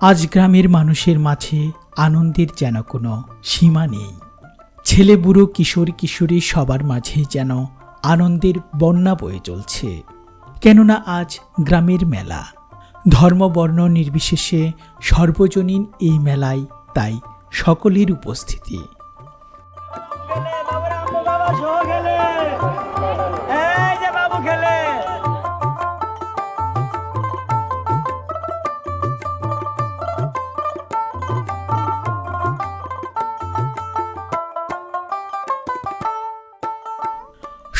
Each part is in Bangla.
আজ গ্রামের মানুষের মাঝে আনন্দের যেন কোনো সীমা নেই। ছেলে বুড়ো কিশোর কিশোরী সবার মাঝে যেন আনন্দের বন্যা বয়ে চলছে। কেননা আজ গ্রামের মেলা। ধর্মবর্ণ নির্বিশেষে সর্বজনীন এই মেলায় তাই সকলের উপস্থিতি।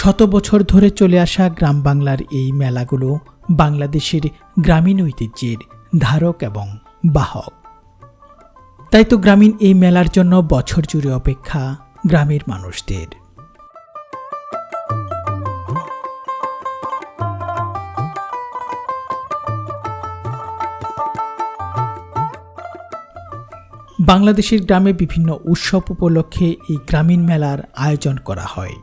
শত বছর ধরে চলে আসা গ্রাম বাংলার এই মেলাগুলো বাংলাদেশের গ্রামীণ ঐতিহ্যের ধারক এবং বাহক। তাই তো গ্রামীণ এই মেলার জন্য বছর জুড়ে অপেক্ষা গ্রামের মানুষদের। বাংলাদেশের গ্রামে বিভিন্ন উৎসব উপলক্ষে এই গ্রামীণ মেলার আয়োজন করা হয়।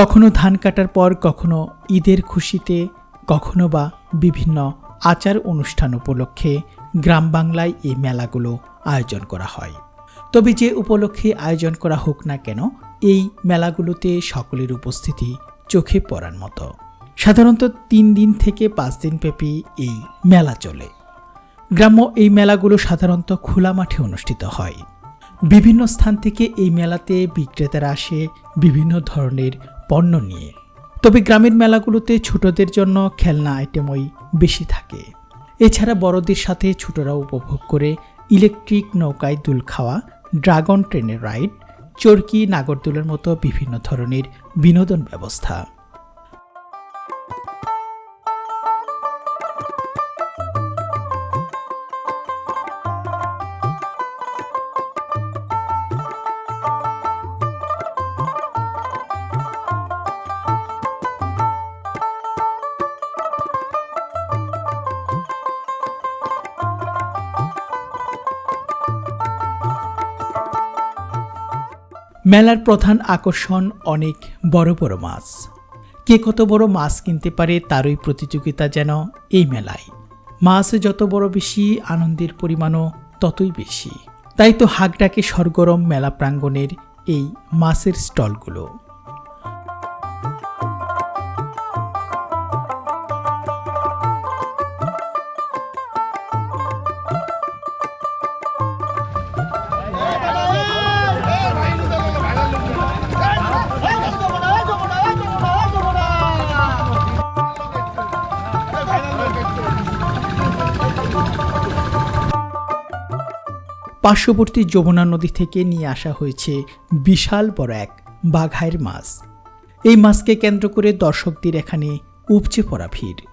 কখনো ধান কাটার পর কখনো ঈদের খুশিতে, কখনো বা বিভিন্ন আচার অনুষ্ঠান উপলক্ষে গ্রাম বাংলায় এই মেলাগুলো আয়োজন করা হয়। তবে যে উপলক্ষে আয়োজন করা হোক না কেন, এই মেলাগুলোতে সকলের উপস্থিতি চোখে পড়ার মতো। সাধারণত তিন দিন থেকে পাঁচ দিন ব্যাপী এই মেলা চলে। গ্রাম্য এই মেলাগুলো সাধারণত খোলা মাঠে অনুষ্ঠিত হয়। বিভিন্ন স্থান থেকে এই মেলাতে বিক্রেতারা আসে, বিভিন্ন ধরনের পণ্য নিয়ে। তবে গ্রামের মেলাগুলোতে ছোটদের জন্য খেলনা আইটেমই বেশি থাকে। এছাড়া বড়দের সাথে ছোটরা উপভোগ করে ইলেকট্রিক নৌকায় দুল খাওয়া ড্রাগন ট্রেনের রাইড চরকি, নাগরদোলের মতো বিভিন্ন ধরনের বিনোদন ব্যবস্থা। মেলার প্রধান আকর্ষণ অনেক বড় বড় মাছ। কে কত বড় মাছ কিনতে পারে তারই প্রতিযোগিতা যেন এই মেলায়। মাছ যত বড় বেশি, আনন্দের পরিমাণও ততই বেশি। তাই তো হাগডাকে সরগরম মেলা প্রাঙ্গণের এই মাছের স্টলগুলো। পার্শ্ববর্তী যমুনা নদী থেকে নিয়ে আসা হয়েছে বিশাল বড় এক বাঘাইর মাছ। এই মাছকে কেন্দ্র করে দর্শকদের এখানে উপচে পড়া ভিড়।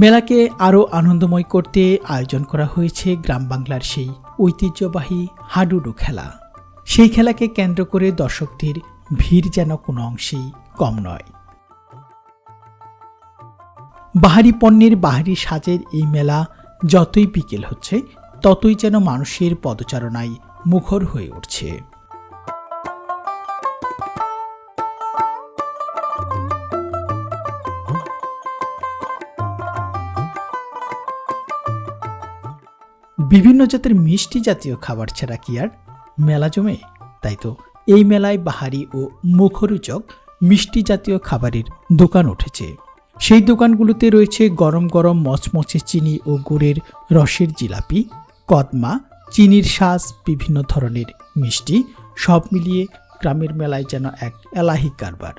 মেলাকে আরও আনন্দময় করতে আয়োজন করা হয়েছে গ্রাম বাংলার সেই ঐতিহ্যবাহী হাডুডু খেলা। সেই খেলাকে কেন্দ্র করে দর্শকদের ভিড় যেন কোনো অংশেই কম নয়। বাহারি পণ্যের বাহারি সাজের এই মেলা যতই বিকেল হচ্ছে, ততই যেন মানুষের পদচারণায় মুখর হয়ে উঠছে। বিভিন্ন জাতের মিষ্টি জাতীয় খাবার ছাড়া কি আর মেলা জমে? তাই তো, এই মেলায় বাহারি ও মুখরোচক মিষ্টি জাতীয় খাবারের দোকান উঠেছে। সেই দোকানগুলোতে রয়েছে গরম গরম মচমচে চিনি ও গুড়ের রসের জিলাপি, কদমা, চিনির শ্বাস বিভিন্ন ধরনের মিষ্টি, সব মিলিয়ে গ্রামের মেলায় যেন এক এলাহি কারবার।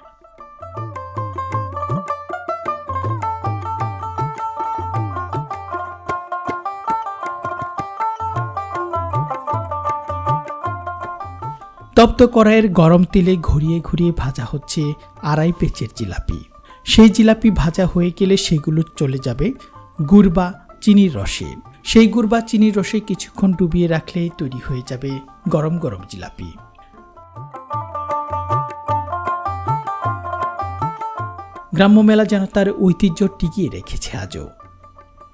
তপ্ত কড়াইয়ের গরম তেলে ঘুরিয়ে ঘুরিয়ে ভাজা হচ্ছে আড়াই পেঁচের জিলাপি। সেই জিলাপি ভাজা হয়ে গেলে সেগুলো চলে যাবে গুড় বা চিনির রসে। সেই গুড় বা চিনির রসে কিছুক্ষণ ডুবিয়ে রাখলেই তৈরি হয়ে যাবে গরম গরম জিলাপি। গ্রাম্য মেলা যেন তার ঐতিহ্য টিকিয়ে রেখেছে আজও।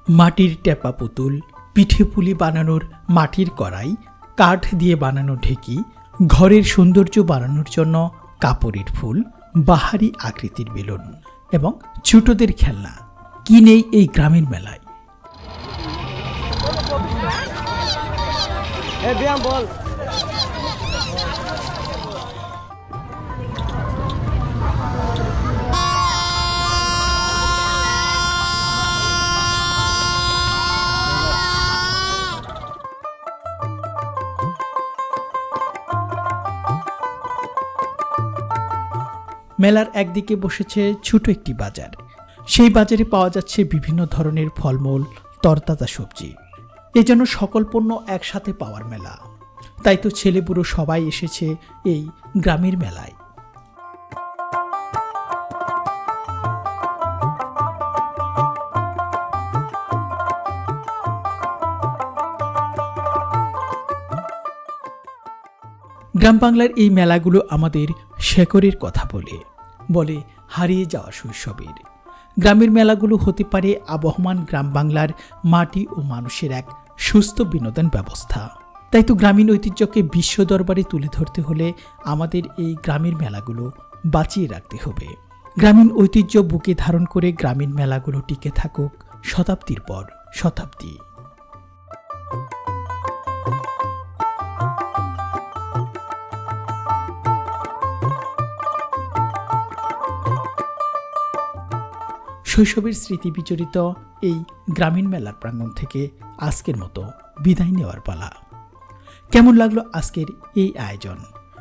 মাটির টেপা পুতুল, পিঠে পুলি বানানোর মাটির কড়াই, কাঠ দিয়ে বানানো ঢেকি ঘরের সৌন্দর্য বাড়ানোর জন্য কাপড়ের ফুল, বাহারি আকৃতির বেলুন এবং ছোটদের খেলনা। কি নেই এই গ্রামের মেলায়? বল। মেলার একদিকে বসেছে ছোট একটি বাজার। সেই বাজারে পাওয়া যাচ্ছে বিভিন্ন ধরনের ফলমূল, তরতাজা সবজি। এ যেন সকল পণ্য একসাথে পাওয়ার মেলা। তাই তো ছেলে বুড়ো সবাই এসেছে এই গ্রামের মেলায়। গ্রাম বাংলার এই মেলাগুলো আমাদের শেকরের কথা বলে বলে হারিয়ে যাওয়া শৈশবের। গ্রামের মেলাগুলো হতে পারে আবহমান গ্রাম বাংলার মাটি ও মানুষের এক সুস্থ বিনোদন ব্যবস্থা। তাই তো গ্রামীণ ঐতিহ্যকে বিশ্ব দরবারে তুলে ধরতে হলে আমাদের এই গ্রামের মেলাগুলো বাঁচিয়ে রাখতে হবে। গ্রামীণ ঐতিহ্য বুকে ধারণ করে গ্রামীণ মেলাগুলো টিকে থাকুক শতাব্দীর পর শতাব্দী। শৈশবের স্মৃতি বিচরিত এই গ্রামীণ মেলার প্রাঙ্গণ থেকে আজকের মতো বিদায় নেওয়ার পালা। কেমন লাগল আজকের এই আয়োজন?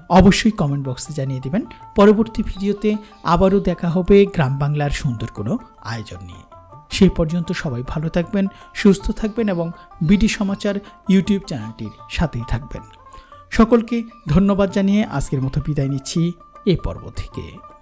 অবশ্যই কমেন্ট বক্সে জানিয়ে দেবেন। পরবর্তী ভিডিওতে আবারও দেখা হবে গ্রাম বাংলার সুন্দর কোনো আয়োজন নিয়ে। সেই পর্যন্ত সবাই ভালো থাকবেন, সুস্থ থাকবেন এবং বিডি সমাচার ইউটিউব চ্যানেলটির সাথেই থাকবেন। সকলকে ধন্যবাদ জানিয়ে আজকের মতো বিদায় নিচ্ছি। এই পর্ব থেকে।